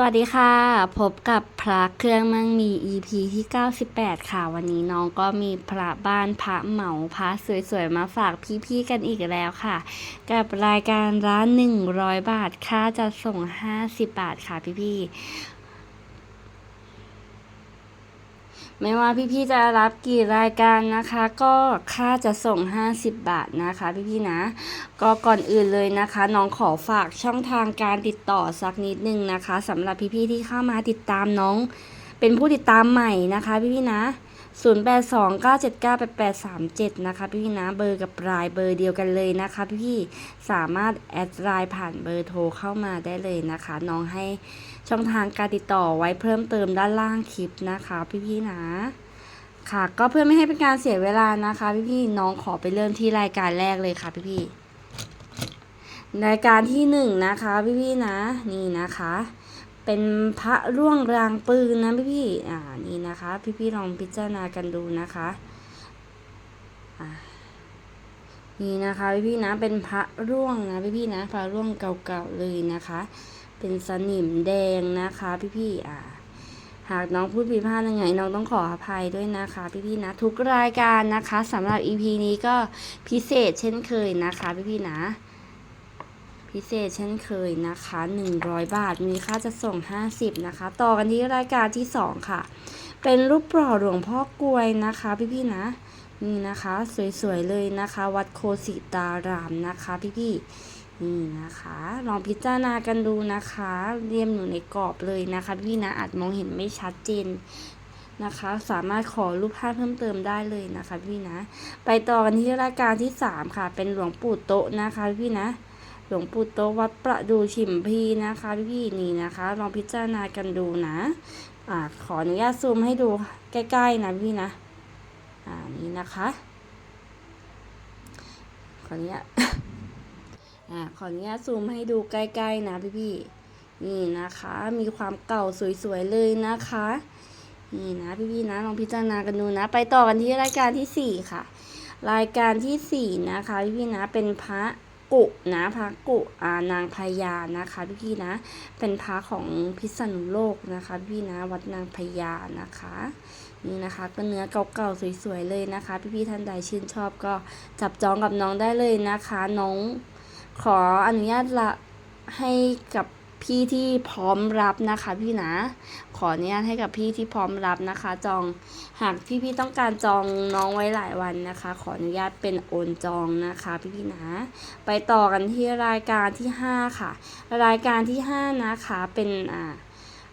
สวัสดีค่ะ พบกับพระเครื่องมั่งมี EP ที่ 98 ค่ะ วันนี้น้องก็มีพระบ้านพระเหมาพระสวยๆ มาฝากพี่ๆ กันอีกแล้วค่ะ กับรายการร้าน 100 บาท ค่าจะส่ง 50 บาทค่ะพี่ๆ ไม่ว่าพี่ๆจะรับกี่รายการนะคะ ก็ค่าจะส่ง 50 บาทนะคะ พี่ๆนะ ก็ก่อนอื่นเลยนะคะ น้องขอฝากช่องทางการติดต่อสักนิดนึงนะคะสำหรับพี่ๆที่เข้ามาติดตามน้อง เป็นผู้ติดตามใหม่นะคะ พี่ๆนะ0829798837 นะคะ พี่ๆนะเบอร์กับรายเบอร์เดียวกันเลยนะคะ พี่ๆสามารถแอดไลน์ผ่านเบอร์โทรเข้ามาได้เลยนะคะ น้องให้ ช่องทางการติดต่อไว้เพิ่มเติมด้านล่างคลิปนะคะ พี่ๆนะ ค่ะ ก็เพื่อไม่ให้เป็นการเสียเวลานะคะ พี่ๆน้องขอไปเริ่มที่รายการแรกเลยค่ะพี่ๆรายการที่หนึ่งนะคะ พี่ๆนะ นี่นะคะ เป็นพระร่วงรางปืนนะพี่ๆอ่านี่นะคะ พี่ๆลองพิจารณากันดูนะคะอ่านี่นะคะพี่ๆนะเป็นพระร่วงนะพี่ๆนะพระร่วงเก่าๆเลยนะคะ เป็นสนิมแดงนะคะพี่ๆอ่าหากน้องพูดผิดพลาดยังไง น้องต้องขออภัยด้วยนะคะพี่ๆนะ ทุกรายการนะคะสำหรับ EP นี้ก็พิเศษเช่นเคยนะคะพี่ๆนะ พิเศษเช่นเคยนะคะ 100 บาทมีค่าจะส่ง 50 นะคะ ต่อกันที่รายการที่ 2 ค่ะ เป็นรูปปล่อหลวงพ่อกลวยนะคะ พี่ๆนะนี่นะคะ สวยๆเลยนะคะ วัดโคสิตารามนะคะ พี่ๆ นี่นะคะ ลองพิจารณากันดูนะคะ เรียมอยู่ในกรอบเลยนะคะพี่นะอาจมองเห็นไม่ชัดเจนนะคะ สามารถขอรูปภาพเพิ่มเติมได้เลยนะคะพี่นะ ไปต่อกันที่รายการที่สามค่ะ เป็นหลวงปู่โตะนะคะพี่นะ หลวงปู่โตะวัดประดูฉิมพีนะคะพี่นี่นะคะ ลองพิจารณากันดูนะอ่าขออนุญาตซูมให้ดูใกล้ๆนะพี่นะ อ่านี่นะคะ ขออนุญาต อ่าขออนุญาตซูมให้ดูใกล้ๆนะพี่ๆนี่นะคะ มีความเก่าสวยๆเลยนะคะ นี่นะพี่ๆนะลองพิจารณากันดูนะ ไปต่อกันที่รายการที่สี่ค่ะ รายการที่สี่นะคะพี่ๆนะเป็นพระกุนะพระกุอานางพญานะคะพี่ๆนะ เป็นพระของพิษณุโลกนะคะ พี่ๆนะวัดนางพญานะคะนี่นะคะก็เนื้อเก่าๆสวยๆเลยนะคะ พี่ๆท่านใดชื่นชอบก็จับจองกับน้องได้เลยนะคะ น้อง ขออนุญาตละให้กับพี่ที่พร้อมรับนะคะพี่นะ ขออนุญาตให้กับพี่ที่พร้อมรับนะคะ จองหากพี่ๆต้องการจองน้องไว้หลายวันนะคะ ขออนุญาตเป็นโอนจองนะคะพี่ๆนะ ไปต่อกันที่รายการที่ 5 ค่ะ รายการที่ 5 นะคะเป็นอ่า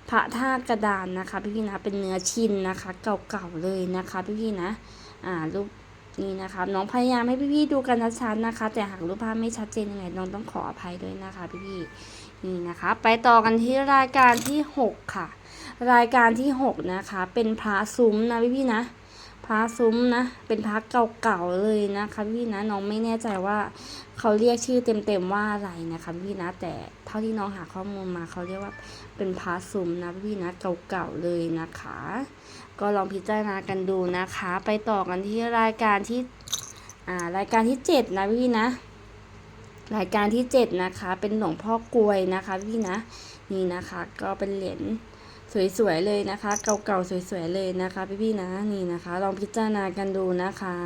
พระธาตุกระดานนะคะ พี่ๆนะเป็นเนื้อชินนะคะ เก่าๆเลยนะคะ พี่ๆนะ อ่ารูป นี่นะคะน้องพยายามให้พี่ๆดูกันชัดๆนะคะ แต่หากรูปภาพไม่ชัดเจนยังไงน้องต้องขออภัยด้วยนะคะพี่ๆนี่นะคะ ไปต่อกันที่รายการที่ 6 ค่ะ รายการที่ 6 นะคะ เป็นพระซุ้มนะพี่ๆนะพระซุ้มนะ เป็นพระเก่าๆเลยนะคะพี่นะน้องไม่แน่ใจว่าเขาเรียกชื่อเต็มๆว่าอะไรนะคะพี่นะแต่เท่าที่น้องหาข้อมูลมาเขาเรียกว่า เป็นพระซุมนะพี่นะเก่าๆเลยนะคะ ก็ลองพิจารณากันดูนะคะ ไปต่อกันที่รายการที่อ่ารายการที่เจ็ดนะพี่นะ รายการที่เจ็ดนะคะ เป็นหลวงพ่อกลวยนะคะพี่นะนี่นะคะก็เป็นเหรียญสวยๆเลยนะคะ เก่าๆสวยๆเลยนะคะ พี่ๆนะนี่นะคะ ลองพิจารณากันดูนะคะ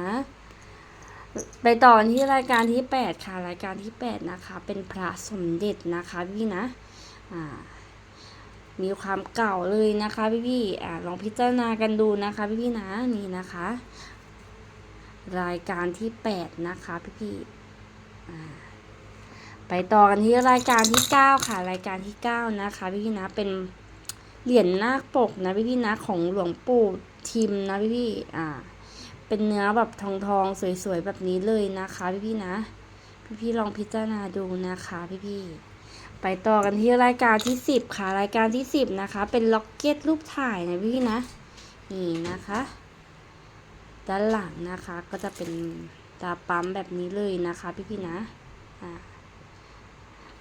ไปต่อที่รายการที่แปดค่ะ รายการที่แปดนะคะ เป็นพระสมเด็จนะคะพี่นะอ่า มีความเก่าเลยนะคะพี่พี่ๆอ่าลองพิจารณากันดูนะคะพี่พี่ๆนะนี่นะคะ รายการที่แปดนะคะพี่พี่ๆอ่าไปต่อกันที่รายการที่เก้าค่ะ รายการที่เก้านะคะพี่พี่ๆนะเป็นเหรียญนาคปกนะพี่พี่ๆนะของหลวงปู่ทิมนะพี่พี่ๆอ่า เป็นเนื้อแบบทองทองๆสวยๆแบบนี้เลยนะคะ พี่พี่ๆนะ พี่พี่ๆลองพิจารณาดูนะคะ พี่พี่ๆ ไปต่อกันที่รายการที่สิบค่ะ รายการที่สิบนะคะ เป็นล็อกเก็ตรูปถ่ายนะพี่นะ นี่นะคะ ด้านหลังนะคะก็จะเป็นตาปั๊มแบบนี้เลยนะคะพี่พี่นะ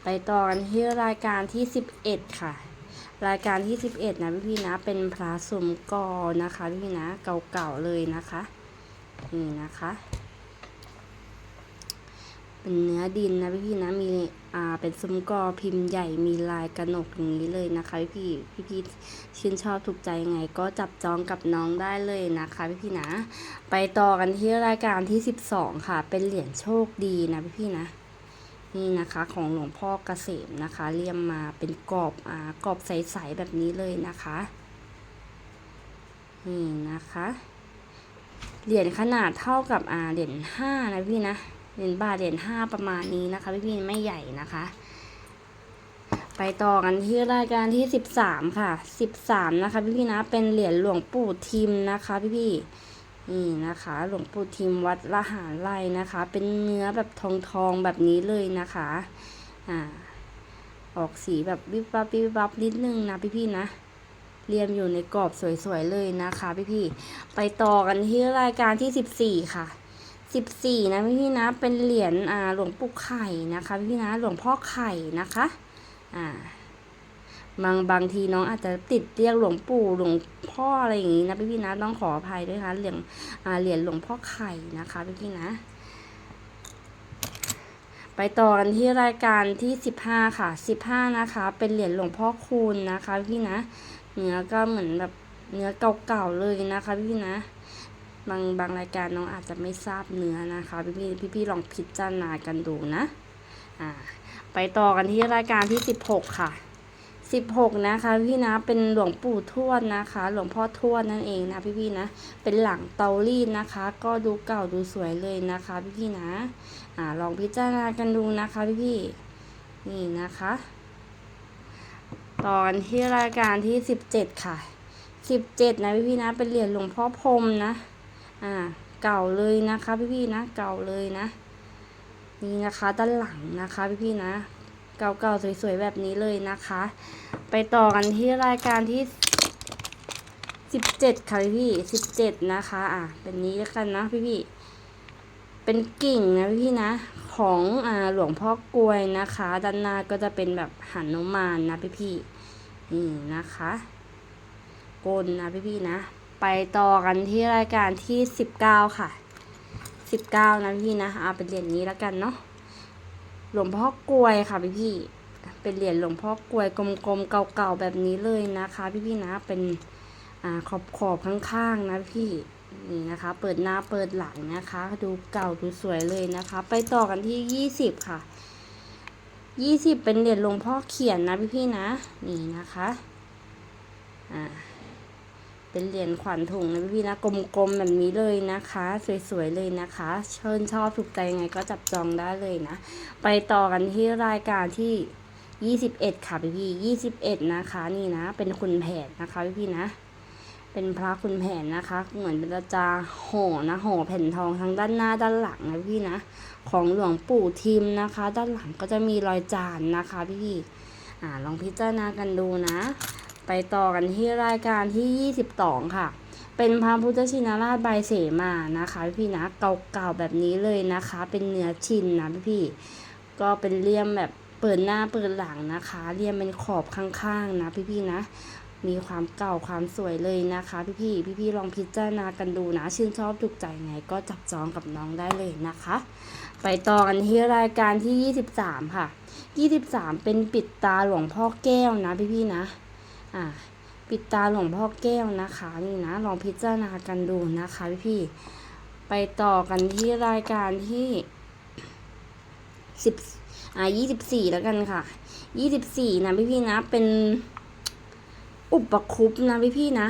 ไปต่อกันที่รายการที่สิบเอ็ดค่ะ รายการที่สิบเอ็ดนะพี่พี่นะ เป็นพระสมกอนะคะพี่พี่นะ เก่าๆเลยนะคะ นี่นะคะ เป็นเนื้อดินนะพี่ๆนะมีอ่าเป็นซุ้มกอพิมพ์ใหญ่มีลายกระหนกอย่างนี้เลยนะคะพี่พี่พี่ๆชื่นชอบถูกใจยังไง ก็จับจองกับน้องได้เลยนะคะพี่พี่นะ ไปต่อกันที่รายการที่ 12 ค่ะ เป็นเหรียญโชคดีนะพี่พี่นะนี่นะคะของหลวงพ่อเกษมนะคะเรียมมาเป็นกรอบอ่ากรอบใสๆแบบนี้เลยนะคะนี่นะคะเหรียญขนาดเท่ากับอ่าเหรียญห้านะพี่นะ เหรียญบาทเหรียญห้าประมาณนี้นะคะพี่พี่ไม่ใหญ่นะคะ ไปต่อกันที่รายการที่สิบสามค่ะสิบสามนะคะ พี่พี่นะเป็นเหรียญหลวงปู่ทิมนะคะ พี่พี่นี่นะคะ หลวงปู่ทิมวัดละหารไร่นะคะ เป็นเนื้อแบบทองทองๆแบบนี้เลยนะคะอ่าออกสีแบบวิบวับวิบวับนิดนึงนะพี่พี่นะเรียมอยู่ในกรอบสวยๆเลยนะคะพี่ๆไปต่อกันที่รายการที่สิบสี่ค่ะ สิบสี่นะพี่ๆนะเป็นเหรียญอ่าหลวงปู่ไข่นะคะพี่ๆนะหลวงพ่อไข่นะคะอ่าบางบางทีน้องอาจจะติดเรียกหลวงปู่หลวงพ่ออะไรอย่างนี้นะพี่ๆนะต้องขออภัยด้วยค่ะเหรียญอ่าเหรียญหลวงพ่อไข่นะคะพี่ๆนะ ไปต่อกันที่รายการที่สิบห้าค่ะสิบห้านะคะ เป็นเหรียญหลวงพ่อคูณนะคะพี่นะเนื้อก็เหมือนแบบเนื้อเก่าๆเลยนะคะพี่นะ บางบางรายการน้องอาจจะไม่ทราบเนื้อนะคะ พี่พี่พี่พี่ๆลองพิจารณากันดูนะอ่าไปต่อกันที่รายการที่สิบหกค่ะสิบหกนะคะ พี่นะเป็นหลวงปู่ทวดนะคะ หลวงพ่อทวดนั่นเองนะพี่พี่ๆนะ เป็นหลังเตารีดนะคะ ก็ดูเก่าดูสวยเลยนะคะ พี่พี่ๆนะอ่าลองพิจารณากันดูนะคะพี่พี่ๆนี่นะคะตอนที่รายการที่สิบเจ็ดค่ะสิบเจ็ดนะพี่พี่ๆนะ เป็นเหรียญหลวงพ่อพรมนะ อ่า เก่าเลยนะคะพี่พี่ๆนะ เก่าเลยนะ นี่นะคะด้านหลังนะคะพี่พี่ๆนะ เก่าๆสวยๆแบบนี้เลยนะคะ ไปต่อกันที่รายการที่สิบเจ็ดค่ะพี่พี่สิบเจ็ดนะคะ อะเป็นนี้แล้วกันนะพี่พี่ๆเป็นกิ่งนะพี่พี่ๆนะ ของอ่าหลวงพ่อกลวยนะคะ ด้านหน้าก็จะเป็นแบบหันุมานนะพี่พี่ๆนี่นะคะกลนะพี่พี่ๆนะ ไปต่อกันที่รายการที่สิบเก้าค่ะสิบเก้านะพี่นะเอาเป็นเหรียญนี้แล้วกันเนาะหลวงพ่อกลวยค่ะพี่พี่เป็นเหรียญหลวงพ่อกลวยกลมๆเก่าๆแบบนี้เลยนะคะ พี่พี่นะเป็นอ่าขอบขอบข้างๆนะพี่นี่นะคะ เปิดหน้าเปิดหลังนะคะ ดูเก่าดูสวยเลยนะคะ ไปต่อกันที่ยี่สิบค่ะยี่สิบเป็นเหรียญหลวงพ่อเขียนนะพี่พี่นะ นี่นะคะ อ่า เป็นเหรียญขวัญถุงนะพี่ๆนะกลมๆแบบนี้เลยนะคะ สวยๆเลยนะคะ เชิญชอบถูกใจยังไงก็จับจองได้เลยนะ ไปต่อกันที่รายการที่ 21 ค่ะพี่ๆ21นะคะนี่นะ เป็นคุณแผนนะคะพี่ๆนะ เป็นพระคุณแผนนะคะ เหมือนเป็นจะห่อนะห่อแผ่นทองทั้งด้านหน้าด้านหลังนะพี่นะ ของหลวงปู่ทิมนะคะ ด้านหลังก็จะมีรอยจานนะคะพี่ๆอ่าลองพิจารณากันดูนะ ไปต่อกันที่รายการที่ 22 ค่ะ เป็นพระพุทธชินราชใบเสมานะคะพี่ๆนะเก่าๆแบบนี้เลยนะคะ เป็นเนื้อชินนะพี่ๆก็เป็นเลี่ยมแบบเปิดหน้าเปิดหลังนะคะ เลี่ยมเป็นขอบข้างๆนะพี่ๆนะมีความเก่าความสวยเลยนะคะ พี่ๆพี่ๆลองพิจารณากันดูนะ ชื่นชอบถูกใจไงก็จับจองกับน้องได้เลยนะคะ ไปต่อกันที่รายการที่ 23 ค่ะ 23 เป็นปิดตาหลวงพ่อแก้วนะพี่ๆนะ อ่าปิดตาหลวงพ่อแก้วนะคะนี่นะลองพิจารณากันดูนะคะพี่พี่ๆไปต่อกันที่รายการที่สิบอ่ายี่สิบสี่แล้วกันค่ะยี่สิบสี่นะพี่พี่ๆนะเป็นอุปคุปนะพี่พี่ๆนะ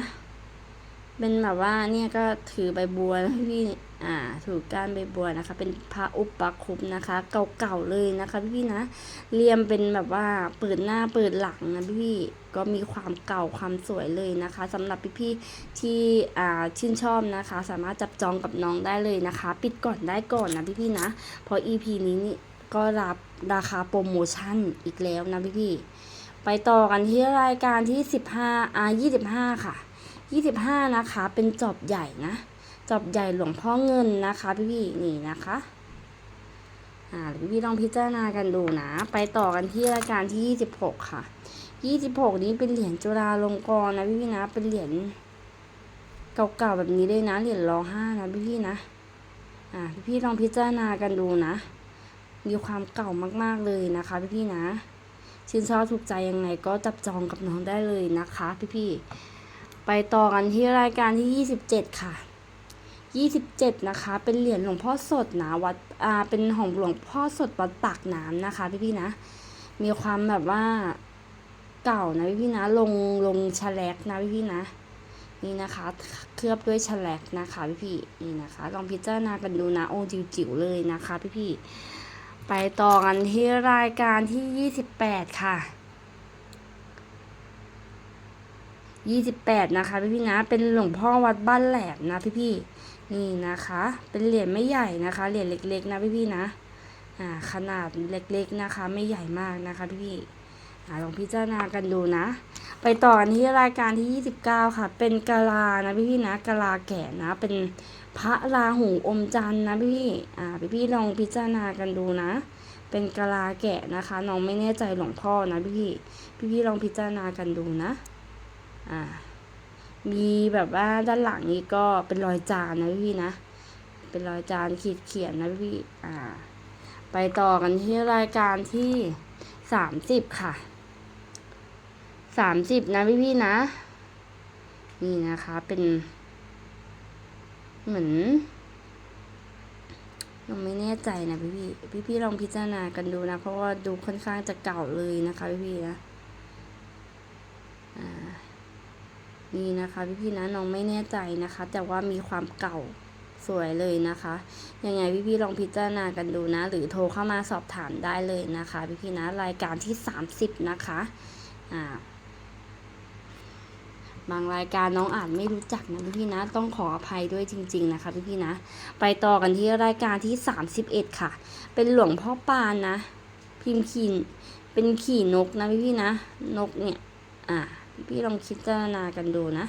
เป็นแบบว่าเนี่ยก็ถือใบบัวพี่อ่าถือก้านใบบัวนะคะ เป็นพระอุปคุปนะคะ เก่าๆเลยนะคะพี่พี่นะเรียมเป็นแบบว่าเปิดหน้าเปิดหลังนะพี่ก็มีความเก่าความสวยเลยนะคะสำหรับพี่ๆที่อ่าชื่นชอบนะคะ สามารถจับจองกับน้องได้เลยนะคะ ปิดก่อนได้ก่อนนะพี่ๆนะเพราะ EP นี้นี่ก็รับราคาโปรโมชั่นอีกแล้วนะพี่ๆไปต่อกันที่รายการที่ 15อ่า25 ค่ะ 25 นะคะ เป็นจอบใหญ่นะ จอบใหญ่หลวงพ่อเงินนะคะพี่ๆนี่นะคะ อ่าเดี๋ยวพี่ลองพิจารณากันดูนะ ไปต่อกันที่รายการที่ 26 ค่ะ 26 นี้เป็นเหรียญจุฬาลงกรณ์นะพี่ๆนะ เป็นเหรียญเก่าๆแบบนี้เลยนะ เหรียญรอห้านะพี่ๆนะ อ่าพี่ๆลองพิจารณากันดูนะ มีความเก่ามากๆเลยนะคะพี่ๆนะชื่นชอบถูกใจยังไงก็จับจองกับน้องได้เลยนะคะ พี่ๆ ไปต่อกันที่รายการที่ 27 ค่ะ 27 นะคะ เป็นเหรียญหลวงพ่อสดนะวัดอ่าเป็นของหลวงพ่อสดวัดปากน้ำนะคะ พี่ๆนะ มีความแบบว่าเก่านะพี่ๆนะ ลงลงแฉลกนะพี่ๆนะ นี่นะคะ เคลือบด้วยแฉลกนะคะพี่ๆนี่นะคะ ลองพิจารณากันดูนะโอ้จิ๋วๆเลยนะคะ พี่ๆไปต่อกันที่รายการที่ 28 ค่ะ 28นะคะพี่ๆนะ เป็นหลวงพ่อวัดบ้านแหลมนะพี่ๆนี่นะคะ เป็นเหรียญไม่ใหญ่นะคะ เหรียญเล็กๆ นะพี่ๆนะ อ่า ขนาดเล็กๆนะคะ ไม่ใหญ่มากนะคะพี่ๆอ่ลองพิจารณากันดูนะ ไปต่อนที่รายการที่ 29 ค่ะ เป็นกะลานะพี่ๆนะกะลาแก่นะ เป็นพระราหูอมจันทร์นะพี่อ่าพี่ลองพิจารณากันดูนะ เป็นกะลาแกะนะคะน้องไม่แน่ใจหลวงพ่อนะพี่ๆพี่ๆลองพิจารณากันดูนะ อ่า มีแบบว่าด้านหลังนี้ก็เป็นรอยจานนะพี่นะเป็นรอยจานขีดเขียนนะพี่อ่า ไปต่อกันที่รายการที่สามสิบค่ะสามสิบนะพี่พี่นะ นี่นะคะเป็น เหมือนเราไม่แน่ใจนะพี่พี่พี่พี่ลองพิจารณากันดูนะ เพราะว่าดูค่อนข้างจะเก่าเลยนะคะพี่พี่นะ อ่า นี่นะคะพี่พี่ๆนะน้องไม่แน่ใจนะคะ แต่ว่ามีความเก่าสวยเลยนะคะ ยังไงพี่ๆลองพิจารณากันดูนะ หรือโทรเข้ามาสอบถามได้เลยนะคะ พี่ๆนะรายการที่ 30 นะคะอ่าบางรายการน้องอ่านไม่รู้จักนะพี่ๆนะต้องขออภัยด้วยจริง ๆ นะคะพี่ๆนะ ไปต่อกันที่รายการที่ 31 ค่ะ เป็นหลวงพ่อปานนะ พิมพ์ขีนเป็นขี่นกนะพี่ๆนะ นกเนี่ย อ่า พี่ๆลองคิดจารณากันดูนะ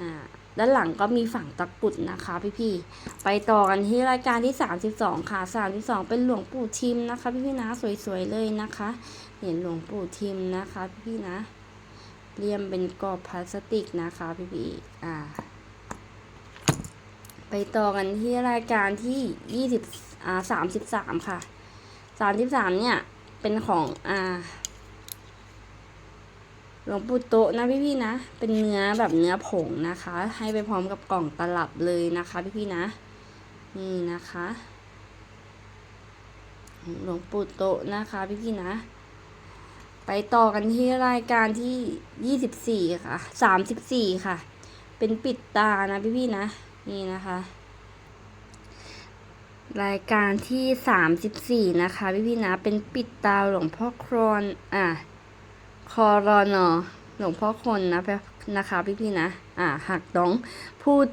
อ่า ด้านหลังก็มีฝั่งตะกุดนะคะพี่ๆ ไปต่อกันที่รายการที่ 32 ค่ะ 32 เป็นหลวงปู่ทิมนะคะ พี่ๆนะสวยๆเลยนะคะ เหรียญหลวงปู่ทิมนะคะพี่ๆนะเรียมเป็นกรอบพลาสติกนะคะพี่ๆ อ่า ไปต่อกันที่รายการที่ยี่สิบอ่าสามสิบสามค่ะสามสิบสามเนี่ย เป็นของ อ่า หลวงปู่โตะนะพี่ๆนะ เป็นเนื้อแบบเนื้อผงนะคะ ให้ไปพร้อมกับกล่องตลับเลยนะคะ พี่ๆนะ นี่นะคะ หลวงปู่โตะนะคะพี่ๆนะ ไปต่อกันที่รายการที่ยี่สิบสี่ค่ะสามสิบสี่ค่ะ เป็นปิดตานะพี่ๆนะ นี่นะคะ รายการที่สามสิบสี่นะคะพี่ๆนะ เป็นปิดตาหลวงพ่อครอนอะ คอรอนอหลวงพ่อคนนะนะคะ พี่ๆนะ อ่าหากน้องพูด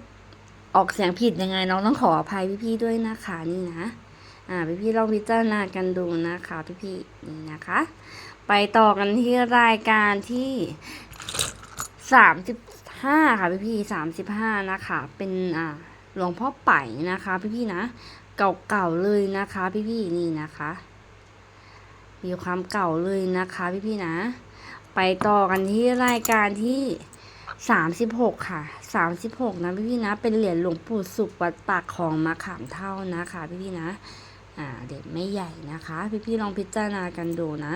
ออกเสียงผิดยังไงน้องต้องขออภัยพี่ๆด้วยนะคะนี่นะ อ่าพี่ๆลองพิจารณากันดูนะคะพี่ๆนี่นะคะ ไปต่อกันที่รายการที่สามสิบห้าค่ะพี่พี่สามสิบห้านะคะ เป็นอ่าหลวงพ่อไป่นะคะ พี่พี่นะ เก่าๆเลยนะคะ พี่พี่นี่นะคะ มีความเก่าเลยนะคะ พี่พี่นะ ไปต่อกันที่รายการที่สามสิบหกค่ะสามสิบหกนะพี่พี่นะ เป็นเหรียญหลวงปู่สุขวัดปากของมะขามเท่านะคะพี่พี่นะ อ่าเด็ดไม่ใหญ่นะคะ พี่พี่ลองพิจารณากันดูนะ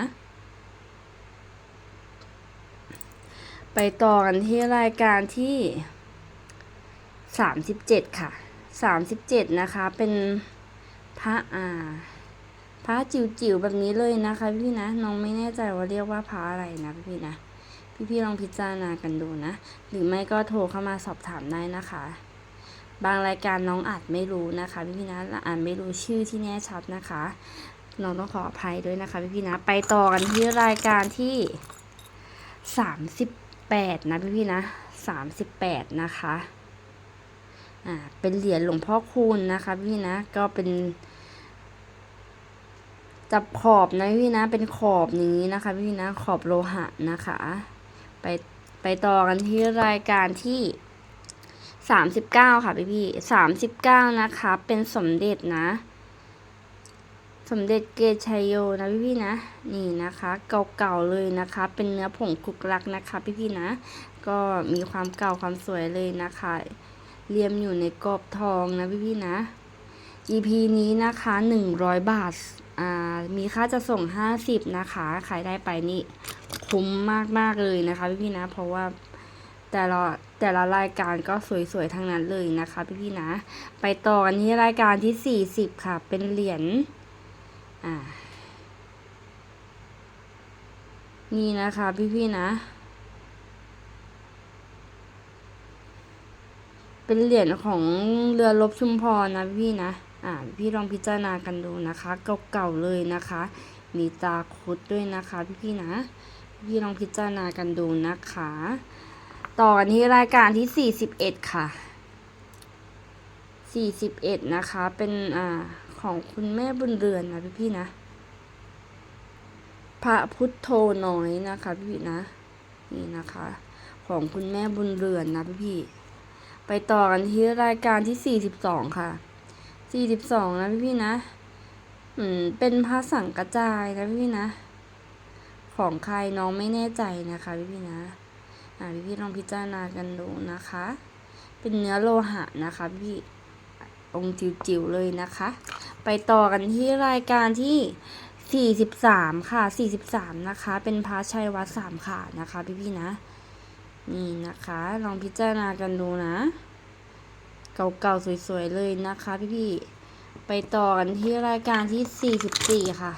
ไปต่อกันที่รายการที่สามสิบเจ็ดค่ะสามสิบเจ็ดนะคะ เป็นพระอ่า พระจิ๋วๆแบบนี้เลยนะคะ พี่นะน้องไม่แน่ใจว่าเรียกว่าพระอะไรนะพี่นะพี่ๆลองพิจารณากันดูนะ หรือไม่ก็โทรเข้ามาสอบถามได้นะคะ บางรายการน้องอาจไม่รู้นะคะพี่ๆนะอานไม่รู้ชื่อที่แน่ชัดนะคะน้องต้องขออภัยด้วยนะคะพี่ๆนะ ไปต่อกันที่รายการที่สามสิบแปดนะพี่พี่ๆนะสามสิบแปดนะคะอ่าเป็นเหรียญหลวงพ่อคูณนะคะพี่นะก็เป็น จับขอบนะพี่นะเป็นขอบอย่างนี้นะคะ พี่นะขอบโลหะนะคะ ไปไปต่อกันที่รายการที่สามสิบเก้าค่ะพี่พี่สามสิบเก้านะคะ เป็นสมเด็จนะ สมเด็จเกชัยโยนะพี่พี่นะ นี่นะคะ เก่าๆเลยนะคะ เป็นเนื้อผงคุกลักนะคะ พี่พี่นะ ก็มีความเก่าความสวยเลยนะคะเรียมอยู่ในกรอบทองนะพี่พี่นะ EP นี้นะคะหนึ่งร้อยบาท มีค่าจะส่งห้าสิบนะคะใครได้ไปนี่คุ้มมากๆเลยนะคะ พี่ๆนะ เพราะว่าแต่ละแต่ละรายการก็สวยๆทั้งนั้นเลยนะคะ พี่ๆนะ ไปต่อกันที่รายการที่สี่สิบค่ะ เป็นเหรียญอ่านี่นะคะพี่ๆนะ เป็นเหรียญของเรือรบชุมพรนะพี่นะ อ่าพี่ลองพิจารณากันดูนะคะ เก่าๆเลยนะคะ มีตาคุดด้วยนะคะพี่ๆนะ พี่ลองพิจารณากันดูนะคะ ต่อกันที่รายการที่ 41 ค่ะ 41 นะคะ เป็นอ่าของคุณแม่บุญเรือนนะพี่ๆนะ พระพุทโธน้อยนะคะพี่ๆนะ นี่นะคะของคุณแม่บุญเรือนนะพี่ๆไปต่อกันที่รายการที่ 42 ค่ะ 42นะพี่ๆนะอืมเป็นพระสังกระจายนะพี่ๆนะ ของใครน้องไม่แน่ใจนะคะพี่ๆนะ อ่าพี่ๆลองพิจารณากันดูนะคะ เป็นเนื้อโลหะนะคะพี่องค์จิ๋วๆเลยนะคะ ไปต่อกันที่รายการที่ 43 ค่ะ 43 นะคะ เป็นพระชัยวัดสามขานะคะ พี่ๆนะ นี่นะคะ ลองพิจารณากันดูนะ เก่าๆสวยๆเลยนะคะพี่ๆไปต่อกันที่รายการที่ 44 ค่ะ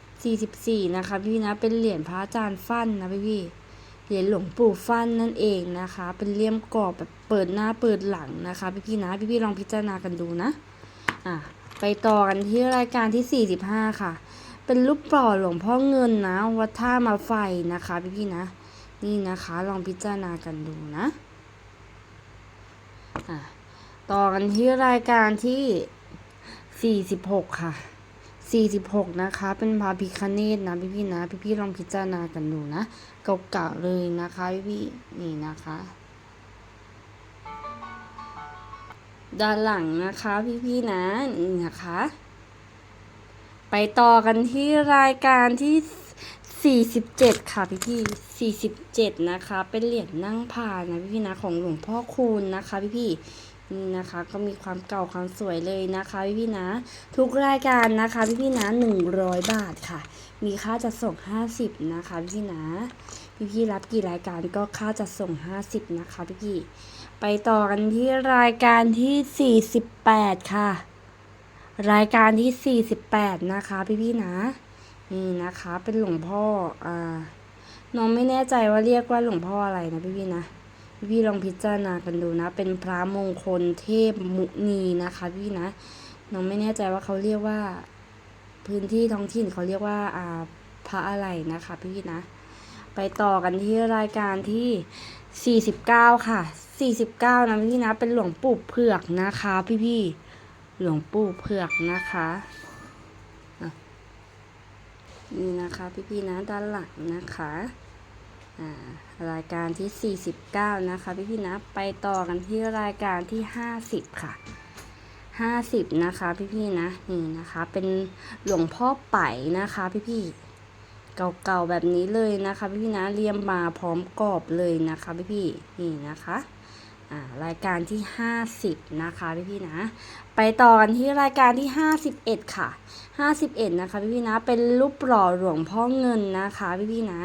44 นะคะพี่นะเป็นเหรียญพระอาจารย์ฟั่นนะพี่ๆเหรียญหลวงปู่ฟั่นนั่นเองนะคะ เป็นเลี่ยมกรอบแบบเปิดหน้าเปิดหลังนะคะพี่ๆนะพี่ๆลองพิจารณากันดูนะอะไปต่อกันที่รายการที่ 45 ค่ะ เป็นรูปปล่อหลวงพ่อเงินนะวัดท่ามาไฟนะคะพี่ๆนะ นี่นะคะลองพิจารณากันดูนะอะ ต่อกันที่รายการที่ 46 ค่ะ 46 นะคะ เป็นพระพิคเนตนะพี่ๆนะ พี่ๆลองพิจารณากันดูนะ เก่าๆเลยนะคะพี่ๆนี่นะคะ ด้านหลังนะคะ พี่ๆนะนี่นะคะ ไปต่อกันที่รายการที่ 47ค่ะพี่ๆ47นะคะ เป็นเหรียญนั่งพานะพี่ๆนะของหลวงพ่อคูณนะคะพี่ๆนี่นะคะก็มีความเก่าความสวยเลยนะคะพี่ๆนะ ทุกรายการนะคะพี่ๆนะ100บาทค่ะ มีค่าจะส่ง50นะคะพี่ๆนะพี่ๆรับกี่รายการก็ค่าจะส่ง50นะคะพี่ๆไปต่อกันที่รายการที่48ค่ะ รายการที่48นะคะพี่ๆนะ นี่นะคะเป็นหลวงพ่ออ่าน้องไม่แน่ใจว่าเรียกว่าหลวงพ่ออะไรนะพี่ๆนะพี่ๆลองพิจารณากันดูนะ เป็นพระมงคลเทพมุนีนะคะพี่นะน้องไม่แน่ใจว่าเขาเรียกว่า พื้นที่ท้องถิ่นเขาเรียกว่าอ่าพระอะไรนะคะพี่ๆนะ ไปต่อกันที่รายการที่ 49 ค่ะ 49นะพี่นะเป็นหลวงปู่เผือกนะคะ พี่ๆหลวงปู่เผือกนะคะ นี่นะคะพี่ๆนะด้านหลังนะคะอ่ารายการที่ 49 นะคะพี่ๆนะไปต่อกันที่รายการที่ 50 ค่ะ 50 นะคะพี่ๆนะนี่นะคะเป็นหลวงพ่อไป่นะคะพี่ๆเก่าๆแบบนี้เลยนะคะพี่ๆนะเรียมมาพร้อมกรอบเลยนะคะพี่ๆนี่นะคะอ่ารายการที่ 50 นะคะพี่ๆนะ ไปต่อกันที่รายการที่ 51 ค่ะ 51 นะคะพี่ๆนะ เป็นรูปหล่อหลวงพ่อเงินนะคะพี่ๆนะ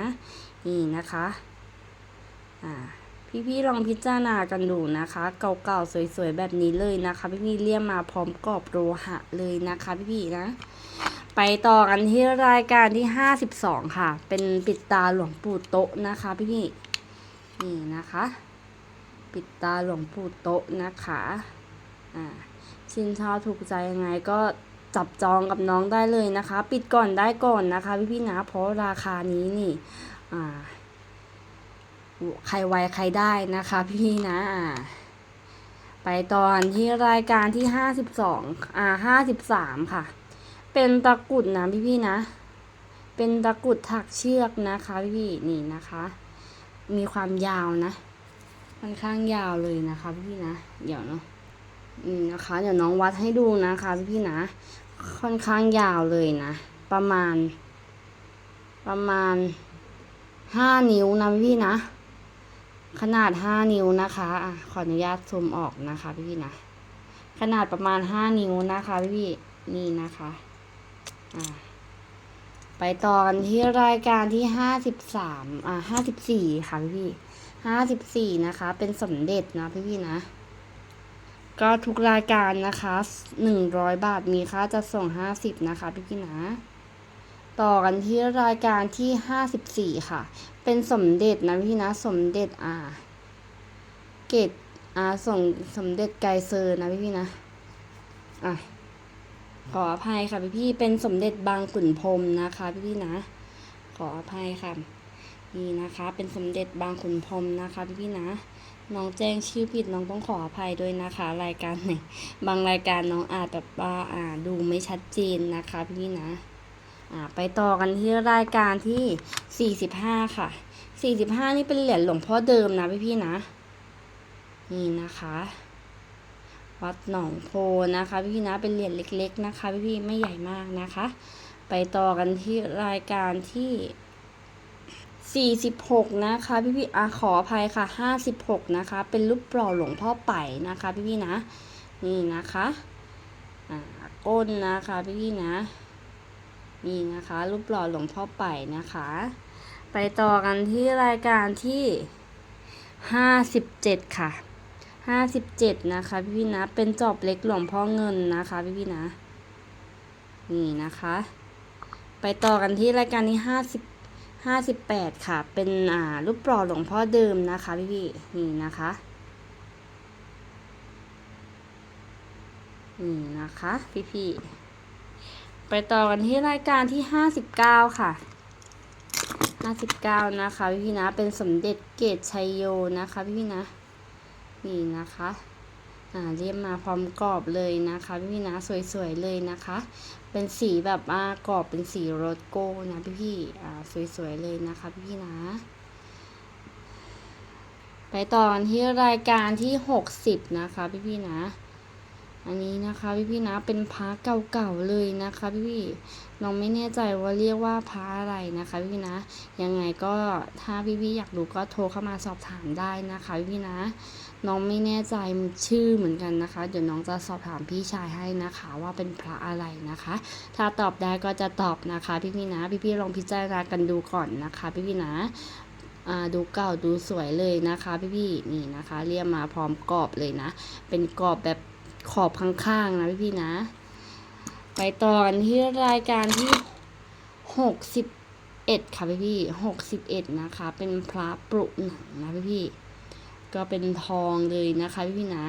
นี่นะคะ อ่า พี่ๆลองพิจารณากันดูนะคะ เก่าๆสวยๆแบบนี้เลยนะคะ พี่ๆเรียมมาพร้อมกรอบโลหะเลยนะคะพี่ๆนะ ไปต่อกันที่รายการที่ 52 ค่ะ เป็นปิดตาหลวงปู่โตะนะคะพี่พี่นี่นะคะ ปิดตาหลวงปู่โตะนะคะ อ่าชินชอบถูกใจยังไงก็ จับจองกับน้องได้เลยนะคะ ปิดก่อนได้ก่อนนะคะ พี่พี่ๆนะเพราะราคานี้นี่อ่าใครไวใครได้นะคะ พี่พี่ๆนะอ่าไปตอนที่รายการที่52อ่า53ค่ะ เป็นตะกุดนะพี่พี่ๆนะ เป็นตะกุดถักเชือกนะคะพี่พี่ๆนี่นะคะ มีความยาวนะค่อนข้างยาวเลยนะคะพี่พี่ๆนะ เดี๋ยวเนาะ นะคะ เดี๋ยวน้องวัดให้ดูนะคะพี่พี่ๆนะ ค่อนข้างยาวเลยนะ ประมาณ ประมาณห้านิ้วนะพี่พี่นะ ขนาดห้านิ้วนะคะอะขออนุญาตซูมออกนะคะพี่พี่นะ ขนาดประมาณห้านิ้วนะคะพี่พี่นี่นะคะอ่าไปต่อกันที่รายการที่ห้าสิบสามอ่าห้าสิบสี่ค่ะพี่พี่ห้าสิบสี่นะคะ เป็นสมเด็จนะพี่พี่นะ ก็ทุกรายการนะคะหนึ่งร้อยบาทมีค่าจะส่งห้าสิบนะคะพี่พี่นะ ต่อกันที่รายการที่ห้าสิบสี่ค่ะ เป็นสมเด็จนะพี่นะสมเด็จอาเกตอาส่งสมเด็จไกเซอร์นะพี่พี่นะอะขออภัยค่ะพี่พี่เป็นสมเด็จบางขุนพรมนะคะพี่พี่นะ ขออภัยค่ะนี่นะคะ เป็นสมเด็จบางขุนพรมนะคะพี่พี่นะ น้องแจ้งชื่อผิดน้องต้องขออภัยด้วยนะคะ รายการไหนบางรายการน้องอาจแบบว่าอ่าดูไม่ชัดเจนนะคะพี่พี่นะอ่าไปต่อกันที่รายการที่ 45 ค่ะ 45 นี่เป็นเหรียญหลวงพ่อเดิมนะพี่พี่นะ นี่นะคะ วัดหนองโพนะคะ พี่พี่นะเป็นเหรียญเล็ก ๆ นะคะ พี่พี่ไม่ใหญ่มากนะคะ ไปต่อกันที่รายการที่ 46 นะคะพี่พี่อะขออภัยค่ะ 56 นะคะ เป็นรูปปล่อหลวงพ่อไป่นะคะพี่พี่นะ นี่นะคะอ่าก้นนะคะพี่พี่นะ นี่นะคะ รูปหล่อหลวงพ่อไป่นะคะ ไปต่อกันที่รายการที่ห้าสิบเจ็ดค่ะห้าสิบเจ็ดนะคะพี่พี่นะ เป็นจอบเล็กหลวงพ่อเงินนะคะพี่พี่นะ นี่นะคะ ไปต่อกันที่รายการที่ห้าสิบ ห้าสิบแปดค่ะ เป็นอ่ารูปหล่อหลวงพ่อเดิมนะคะพี่พี่นี่นะคะนี่นะคะพี่พี่ไปต่อกันที่รายการที่59ค่ะ59นะคะพี่พี่นะ เป็นสมเด็จเกตชัยโยนะคะพี่พี่นะ นี่นะคะอ่าเรียบมาพร้อมกรอบเลยนะคะพี่พี่นะสวยๆเลยนะคะ เป็นสีแบบอ่ากรอบเป็นสีโรสโก้นะพี่พี่อ่าสวยๆเลยนะคะพี่พี่นะ ไปต่อกันที่รายการที่60นะคะพี่พี่นะ อันนี้นะคะพี่พี่นะเป็นพระเก่าๆเลยนะคะพี่พี่น้องไม่แน่ใจว่าเรียกว่าพระอะไรนะคะพี่พี่นะ ยังไงก็ถ้าพี่พี่อยากรู้ก็โทรเข้ามาสอบถามได้นะคะพี่พี่นะ น้องไม่แน่ใจชื่อเหมือนกันนะคะ เดี๋ยวน้องจะสอบถามพี่ชายให้นะคะ ว่าเป็นพระอะไรนะคะ ถ้าตอบได้ก็จะตอบนะคะ พี่พี่นะ พี่พี่ๆลองพิจารณากันดูก่อนนะคะ พี่พี่นะดูเก่าดูสวยเลยนะคะพี่พี่นี่นะคะ เรียกมาพร้อมกรอบเลยนะ เป็นกรอบแบบขอบข้างๆนะพี่พี่นะ ไปต่อกันที่รายการที่หกสิบเอ็ดค่ะพี่พี่หกสิบเอ็ดนะคะ เป็นพระปรุหนังนะพี่พี่ ก็เป็นทองเลยนะคะพี่พี่นะ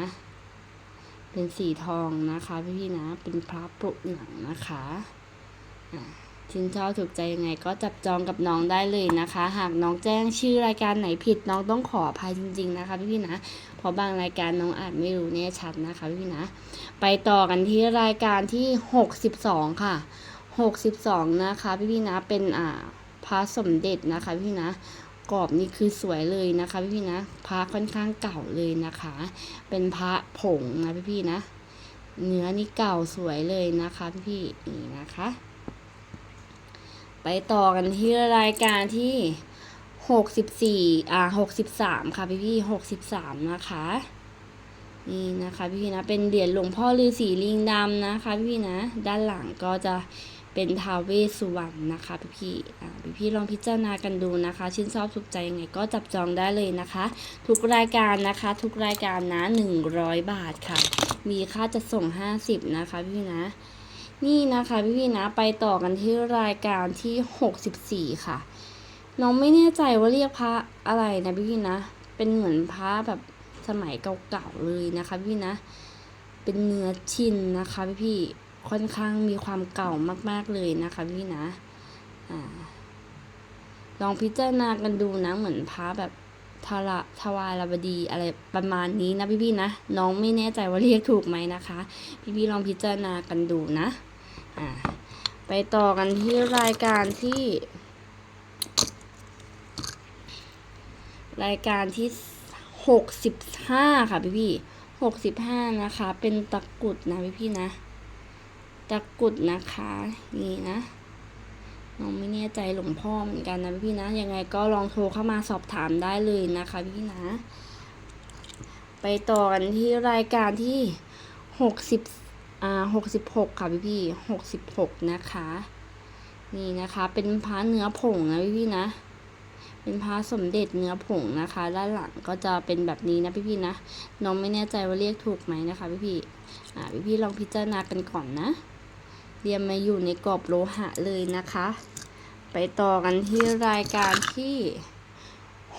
เป็นสีทองนะคะพี่พี่นะ เป็นพระปรุกหนังนะคะอ่าชื่นชอบถูกใจยังไงก็จับจองกับน้องได้เลยนะคะ หากน้องแจ้งชื่อรายการไหนผิดน้องต้องขออภัยจริง ๆ นะคะ พี่พี่ๆนะเพราะบางรายการน้องอาจไม่รู้แน่ชัดนะคะ พี่พี่ๆนะ ไปต่อกันที่รายการที่ 62 ค่ะ 62 นะคะ พี่พี่ๆนะเป็นอ่าพระสมเด็จนะคะ พี่พี่ๆนะ กรอบนี่คือสวยเลยนะคะพี่พี่นะพระค่อนข้างเก่าเลยนะคะ เป็นพระผงนะพี่พี่นะ เนื้อนี่เก่าสวยเลยนะคะพี่พี่นี่นะคะ ไปต่อกันที่รายการที่หกสิบสี่อ่าหกสิบสามค่ะพี่พี่หกสิบสามนะคะนี่นะคะพี่พี่นะเป็นเหรียญหลวงพ่อฤาษีลิงดำนะคะพี่พี่นะ ด้านหลังก็จะ เป็นทาวเวสุวรรณนะคะพี่พี่อ่าพี่พี่ลองพิจารณากันดูนะคะ ชื่นชอบถูกใจยังไงก็จับจองได้เลยนะคะ ทุกรายการนะคะ ทุกรายการนะหนึ่งร้อยบาทค่ะ มีค่าจะส่งห้าสิบนะคะพี่นะ นี่นะคะพี่พี่นะไปต่อกันที่รายการที่หกสิบสี่ค่ะ น้องไม่แน่ใจว่าเรียกพระอะไรนะพี่พี่นะ เป็นเหมือนพระแบบสมัยเก่าๆเลยนะคะพี่นะ เป็นเนื้อชินนะคะพี่พี่ ค่อนข้างมีความเก่ามากๆเลยนะคะพี่นะอลองพิจารณากันดูนะเหมือนพระแบบทาระทวารบดีอะไรประมาณนี้นะพี่พี่ๆนะน้องไม่แน่ใจว่าเรียกถูกไหมนะคะพี่พี่ๆลองพิจารณากันดูนะอ่าไปต่อกันที่รายการที่ รายการที่หกสิบห้าค่ะพี่พี่หกสิบห้านะคะ เป็นตะกุดนะพี่พี่ๆนะ ตะกุดนะคะ นี่นะน้องไม่แน่ใจหลวงพ่อเหมือนกันนะพี่นะ ยังไงก็ลองโทรเข้ามาสอบถามได้เลยนะคะพี่นะ ไปต่อกันที่รายการที่หกสิบอ่าหกสิบหกค่ะพี่พี่หกสิบหกนะคะ นี่นะคะ เป็นพระเนื้อผงนะพี่พี่นะ เป็นพระสมเด็จเนื้อผงนะคะ ด้านหลังก็จะเป็นแบบนี้นะพี่พี่นะ น้องไม่แน่ใจว่าเรียกถูกไหมนะคะพี่พี่อ่าพี่พี่ลองพิจารณากันก่อนนะ เรียมมาอยู่ในกรอบโลหะเลยนะคะ ไปต่อกันที่รายการที่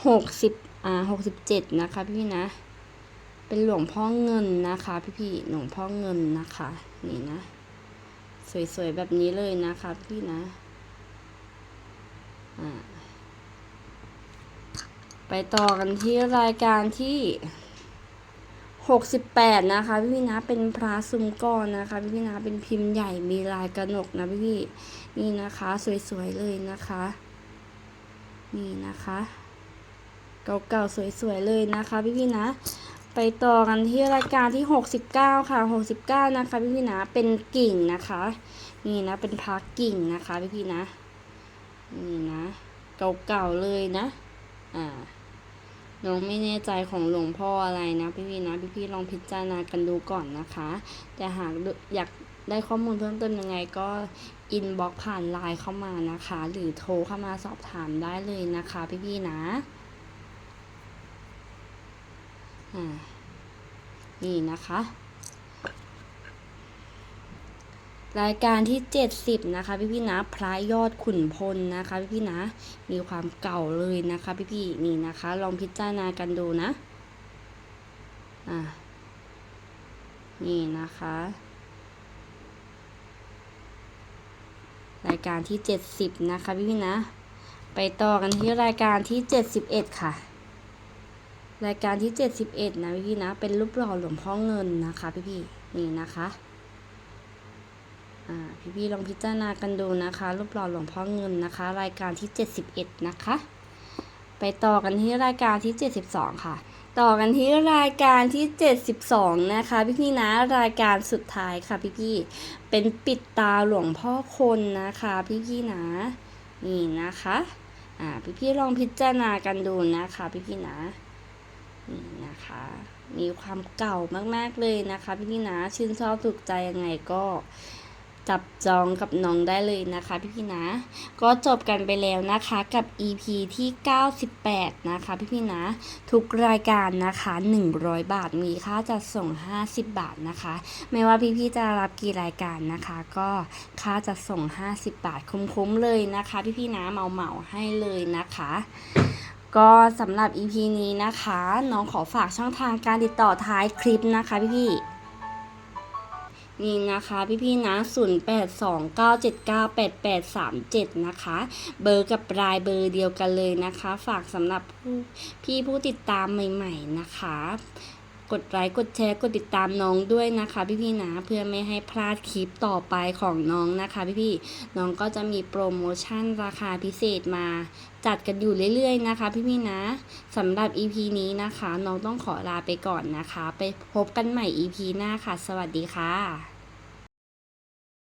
หกสิบอ่าหกสิบเจ็ดนะคะพี่นะ เป็นหลวงพ่อเงินนะคะ พี่พี่ๆหลวงพ่อเงินนะคะ นี่นะ สวยๆแบบนี้เลยนะคะพี่นะ อ่าไปต่อกันที่รายการที่ หกสิบแปดนะคะพี่พี่นะเป็นพระซุมก้อนนะคะพี่พี่นะเป็นพิมพ์ใหญ่มีลายกระหนกนะพี่พี่นี่นะคะสวยๆเลยนะคะ นี่นะคะเก่าๆสวยๆเลยนะคะพี่พี่นะไปต่อกันที่รายการที่ 69 ค่ะ 69 นะคะ พี่พี่นะ เป็นกิ่งนะคะ นี่นะ เป็นพักกิ่งนะคะ พี่พี่นะ นี่นะ เก่าๆเลยนะ อ่า น้องไม่แน่ใจของหลวงพ่ออะไรนะพี่พี่นะพี่พี่ลองพิจารณากันดูก่อนนะคะ แต่หากอยากได้ข้อมูลเพิ่มเติมยังไงก็อินบ็อกผ่านไลน์เข้ามานะคะ หรือโทรเข้ามาสอบถามได้เลยนะคะ พี่พี่นะอ่านี่นะคะ รายการที่ 70 นะคะ พี่พี่นะพระยอดขุนพลนะคะ พี่พี่นะมีความเก่าเลยนะคะ พี่พี่นี่นะคะ ลองพิจารณากันดูนะอ่านี่นะคะ รายการที่ 70 นะคะ พี่พี่นะ ไปต่อกันที่รายการที่ 71 ค่ะรายการที่ 71 นะพี่พี่นะ เป็นรูปหล่อหลวงพ่อเงินนะคะ พี่พี่นี่นะคะ พี่พี่ๆลองพิจารณากันดูนะคะรูปหล่อหลวงพ่อเงินนะคะ รายการที่ 71 นะคะ ไปต่อกันที่รายการที่ 72 ค่ะ ต่อกันที่รายการที่ 72 นะคะ พี่พี่ๆนะรายการสุดท้ายค่ะพี่พี่ๆเป็นปิดตาหลวงพ่อคนนะคะ พี่พี่ๆนะนี่นะคะอ่าพี่พี่ๆลองพิจารณากันดูนะคะ พี่พี่ๆนะนี่นะคะ มีความเก่ามากๆเลยนะคะ พี่พี่ๆนะชื่นชอบถูกใจยังไงก็ จับจองกับน้องได้เลยนะคะพี่พี่นะ ก็จบกันไปแล้วนะคะกับ EP ที่ 98 นะคะพี่พี่นะ ทุกรายการนะคะ 100 บาทมีค่าจัดส่ง 50 บาทนะคะ ไม่ว่าพี่ๆจะรับกี่รายการนะคะ ก็ค่าจัดส่ง 50 บาทคุ้มๆเลยนะคะ พี่ๆนะเหมาให้เลยนะคะก็สำหรับ EP นี้นะคะ น้องขอฝากช่องทางการติดต่อท้ายคลิปนะคะพี่ๆ นี่นะคะพี่ๆนะ 0829798837 นะคะ เบอร์กับรายเบอร์เดียวกันเลยนะคะ ฝากสำหรับผู้พี่ผู้ติดตามใหม่ ๆ นะคะ กดไลค์กดแชร์กดติดตามน้องด้วยนะคะ พี่ๆนะ เพื่อไม่ให้พลาดคลิปต่อไปของน้องนะคะ พี่ๆน้องก็จะมีโปรโมชั่นราคาพิเศษมาจัดกันอยู่เรื่อยๆนะคะ พี่ๆนะสำหรับ EP นี้นะคะ น้องต้องขอลาไปก่อนนะคะ ไปพบกันใหม่ EP หน้าค่ะ สวัสดีค่ะ